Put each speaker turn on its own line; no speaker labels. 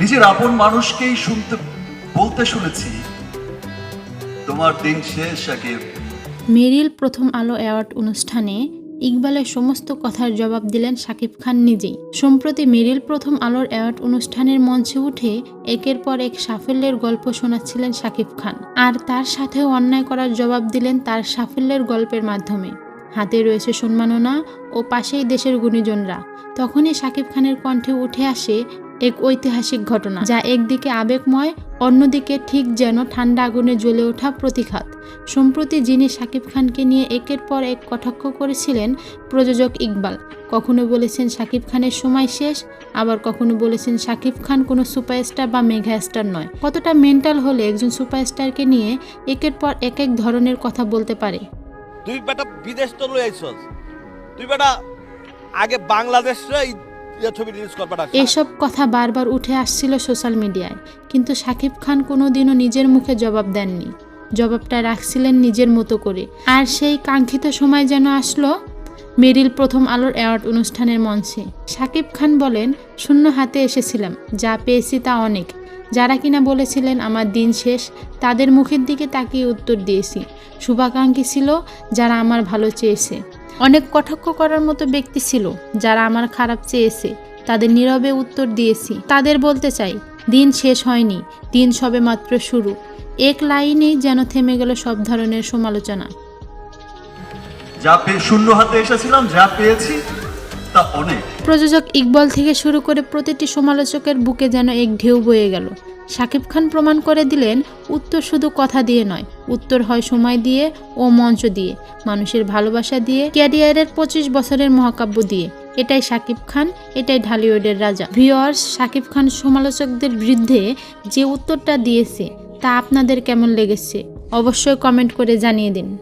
নিজের আপন মানুষকেই শুনতে, বলতে শুনেছি। তোমার দিন শেষ সাকিব
মেরিল প্রথম আলো অ্যাওয়ার্ড অনুষ্ঠানে ইকবালের সমস্ত কথার জবাব দিলেন শাকিব খান নিজেই। সম্প্রতি মেরিল প্রথম আলোর অ্যাওয়ার্ড অনুষ্ঠানের মঞ্চে উঠে একের পর এক সাফল্যের গল্প শোনাচ্ছিলেন শাকিব খান। আর তার সাথেও অন্যায় করার জবাব দিলেন তার সাফল্যের গল্পের মাধ্যমে। হাতে রয়েছে সম্মাননা ও পাশেই দেশের গুণীজনরা। তখনই শাকিব খানের কণ্ঠে উঠে আসে এক ঐতিহাসিক ঘটনা, যা একদিকে আবেগময়, অন্যদিকে ঠিক যেন ঠান্ডা আগুনে জ্বলে ওঠা প্রতিঘাত। সম্প্রতি যিনি শাকিব খানকে নিয়ে একের পর এক কটাক্ষ করেছিলেন প্রযোজক ইকবাল, কখনো বলেছেন শাকিব খানের সময় শেষ, আবার কখনো বলেছেন শাকিব খান কোনো সুপারস্টার বা মেগা স্টার নয়। কতটা মেন্টাল হলে একজন সুপারস্টারকে নিয়ে একের পর এক এক ধরনের কথা বলতে পারে?
তুই বেটা বিদেশ তো তুই বেটা আগে বাংলাদেশে
এইসব কথা বারবার উঠে আসছিল সোশ্যাল মিডিয়ায় কিন্তু শাকিব খান কোনোদিনও নিজের মুখে জবাব দেননি। জবাবটা রাখছিলেন নিজের মতো করে। আর সেই কাঙ্ক্ষিত সময় যেন আসলো, মেরিল প্রথম আলোর অ্যাওয়ার্ড অনুষ্ঠানের মঞ্চে। শাকিব খান বলেন, শূন্য হাতে এসেছিলাম, যা পেয়েছি তা অনেক। যারা কিনা বলেছিলেন আমার দিন শেষ, তাদের মুখের দিকে তাকিয়ে উত্তর দিয়েছি। শুভাকাঙ্ক্ষী ছিল যারা আমার ভালো চেয়েছে। অনেক কটাক্ষ করার মতো ব্যক্তি ছিল যারা আমার খারাপ চেয়েছে। তাদের নীরবে উত্তর দিয়েছি। তাদের বলতে চাই, দিন শেষ হয়নি, দিন সবে মাত্র শুরু। এক লাইনেই যেন থেমে গেল সব ধরনের সমালোচনা।
যা পেয়ে শূন্য হাতে এসেছিলাম, যা পেয়েছি অনেক।
প্রযোজক ইকবল থেকে শুরু করে প্রতিটি সমালোচকের বুকে যেন এক ঢেউ বয়ে গেল। শাকিব খান প্রমাণ করে দিলেন, উত্তর শুধু কথা দিয়ে নয়, উত্তর হয় সময় দিয়ে ও মঞ্চ দিয়ে, মানুষের ভালোবাসা দিয়ে, ক্যারিয়ারের পঁচিশ বছরের মহাকাব্য দিয়ে। এটাই শাকিব খান, এটাই ঢালিউডের রাজা। ভিওয়ার্স শাকিব খান সমালোচকদের বিরুদ্ধে যে উত্তরটা দিয়েছে, তা আপনাদের কেমন লেগেছে? অবশ্যই কমেন্ট করে জানিয়ে দিন।